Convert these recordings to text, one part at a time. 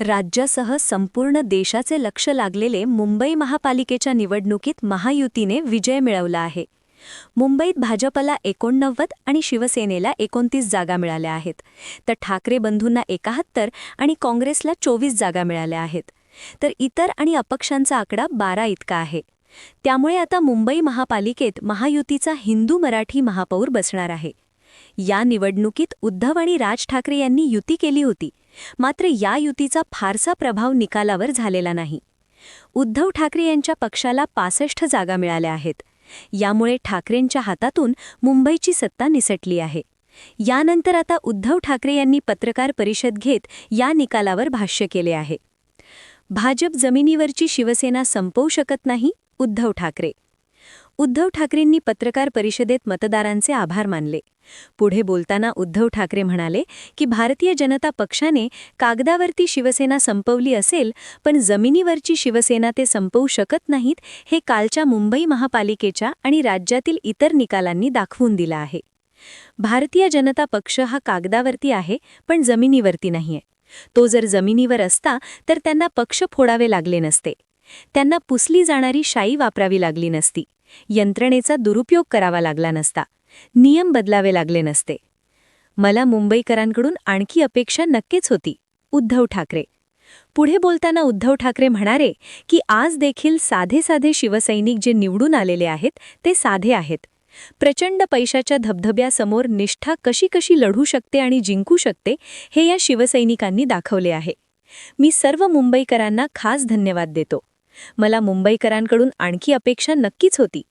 राज्यासह संपूर्ण देशाचे लक्ष लागलेले मुंबई महापालिकेच्या निवडणुकीत महायुतीने विजय मिळवला आहे. मुंबईत भाजपला एकोणनव्वद आणि शिवसेनेला एकोणतीस जागा मिळाल्या आहेत. तर ठाकरे बंधूंना एकाहत्तर आणि काँग्रेसला चोवीस जागा मिळाल्या आहेत. तर इतर आणि अपक्षांचा आकडा बारा इतका आहे. त्यामुळे आता मुंबई महापालिकेत महायुतीचा हिंदू मराठी महापौर बसणार आहे. या निवडणुकीत उद्धव आणि राज ठाकरे यांनी युती केली होती. मात्र या युतीचा फारसा प्रभाव निकालावर झालेला नाही. उद्धव ठाकरे यांच्या पक्षाला पासष्ट जागा मिळाल्या आहेत. यामुळे ठाकरेंच्या हातातून मुंबईची सत्ता निसटली आहे. यानंतर आता उद्धव ठाकरे यांनी पत्रकार परिषद घेत या निकालावर भाष्य केले आहे. भाजप जमिनीवरची शिवसेना संपवू शकत नाही उद्धव ठाकरे उद्धव ठाकरेंनी पत्रकार परिषदेत मतदारांचे आभार मानले. पुढे बोलताना उद्धव ठाकरे म्हणाले की भारतीय जनता पक्षाने कागदावरती शिवसेना संपवली असेल पण जमिनीवरची शिवसेना ते संपवू शकत नाहीत हे कालच्या मुंबई महापालिकेच्या आणि राज्यातील इतर निकालांनी दाखवून दिलं आहे. भारतीय जनता पक्ष हा कागदावरती आहे पण जमिनीवरती नाहीये. तो जर जमिनीवर असता तर त्यांना पक्ष फोडावे लागले नसते. त्यांना पुसली जाणारी शाई वापरावी लागली नसती. यंत्रणेचा दुरुपयोग करावा लागला नसता. नियम बदलावे लागले नसते. मला मुंबईकरांकडून आणखी अपेक्षा नक्कीच होती. उद्धव ठाकरे. पुढे बोलताना उद्धव ठाकरे म्हणाले की आज देखील साधे साधे शिवसैनिक जे निवडून आलेले आहेत ते साधे आहेत. प्रचंड पैशाच्या धबधब्यासमोर निष्ठा कशी कशी लढू शकते आणि जिंकू शकते हे या शिवसैनिकांनी दाखवले आहे. मी सर्व मुंबईकरांना खास धन्यवाद देतो. मला मुंबईकरांकडून आणखी अपेक्षा नक्कीच होती.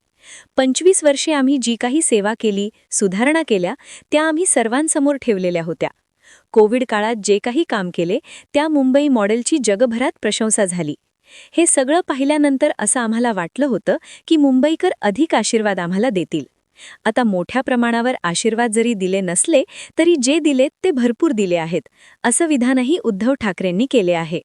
पंचवीस वर्षे आम्ही जी काही सेवा केली सुधारणा केल्या त्या आम्ही सर्वांसमोर ठेवलेल्या होत्या. कोविड काळात जे काही काम केले त्या मुंबई मॉडेलची जगभरात प्रशंसा झाली. हे सगळं पाहिल्यानंतर असं आम्हाला वाटलं होतं की मुंबईकर अधिक आशीर्वाद आम्हाला देतील. आता मोठ्या प्रमाणावर आशीर्वाद जरी दिले नसले तरी जे दिलेत ते भरपूर दिले आहेत असं विधानही उद्धव ठाकरेंनी केले आहे.